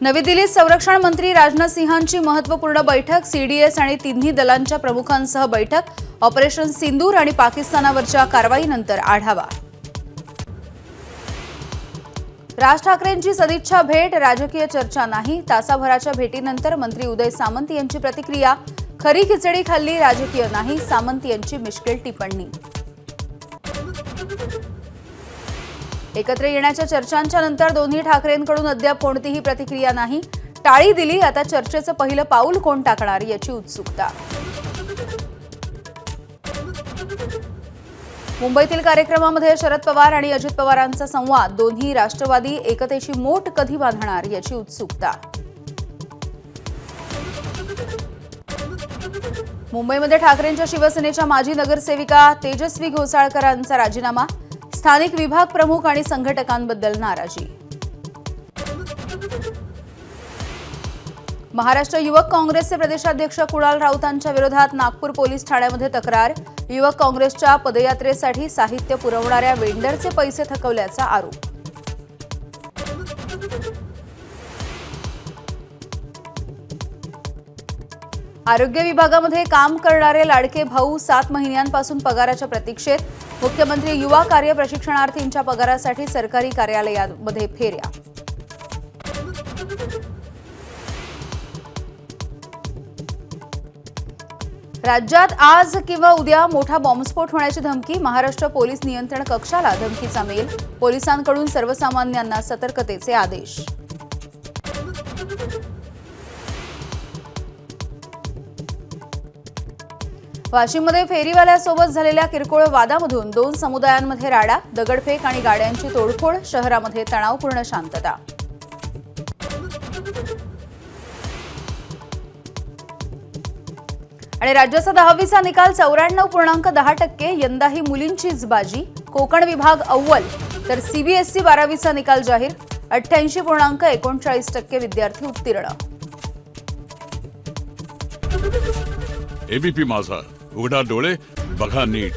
नवी दिल्लीत संरक्षण मंत्री राजनाथ सिंहांची महत्त्वपूर्ण बैठक सीडीएस आणि तिन्ही दलांच्या प्रमुखांसह बैठक ऑपरेशन सिंदूर आणि पाकिस्तानावरच्या कारवाईनंतर आढावा. राज ठाकरेंची सदिच्छा भेट राजकीय चर्चा नाही तासाभराच्या भेटीनंतर मंत्री उदय सामंत यांची प्रतिक्रिया खरी खिचडी खाल्ली राजकीय नाही सामंत यांची मिश्किल टिप्पणी. एकत्र येण्याच्या चर्चांच्या नंतर दोन्ही ठाकरेंकडून अद्याप कोणतीही प्रतिक्रिया नाही. टाळी दिली आता चर्चेचं पहिलं पाऊल कोण टाकणार याची उत्सुकता. मुंबईतील कार्यक्रमामध्ये शरद पवार आणि अजित पवारांचा संवाद. दोन्ही राष्ट्रवादी एकतेची मोठ कधी बांधणार याची उत्सुकता. मुंबईमध्ये ठाकरेंच्या शिवसेनेच्या माजी नगरसेविका तेजस्वी घोसाळकरांचा राजीनामा. स्थानिक विभाग प्रमुख आणि संघटकांबद्दल नाराजी. महाराष्ट्र युवक काँग्रेसचे प्रदेशाध्यक्ष कुणाल राऊतांच्या विरोधात नागपूर पोलीस ठाण्यामध्ये तक्रार. युवक काँग्रेसच्या पदयात्रेसाठी साहित्य पुरवणाऱ्या वेंडरचे पैसे थकवल्याचा आरोप. आरोग्य विभागामध्ये काम करणारे लाडके भाऊ सात महिन्यांपासून पगाराच्या प्रतीक्षेत. मुख्यमंत्री युवा कार्य प्रशिक्षणार्थींच्या पगारासाठी सरकारी कार्यालयामध्ये फेऱ्या. राज्यात आज किंवा उद्या मोठा बॉम्बस्फोट होण्याची धमकी महाराष्ट्र पोलीस नियंत्रण कक्षाला धमकीचा मेल पोलिसांकडून सर्वसामान्यांना सतर्कतेचे आदेश. वाशिममध्ये फेरीवाल्यासोबत झालेल्या किरकोळ वादामधून दोन समुदायांमध्ये राडा दगडफेक आणि गाड्यांची तोडफोड शहरामध्ये तणावपूर्ण शांतता. आणि राज्याचा दहावीचा निकाल चौऱ्याण्णव पूर्णांक दहा टक्के यंदाही मुलींचीच बाजी कोकण विभाग अव्वल तर सीबीएसई बारावीचा निकाल जाहीर. अठ्ठ्याऐंशी पूर्णांक एकोणचाळीस टक्के विद्यार्थी उत्तीर्ण. एबीपी माझा. उघडा डोळे बघा नीट.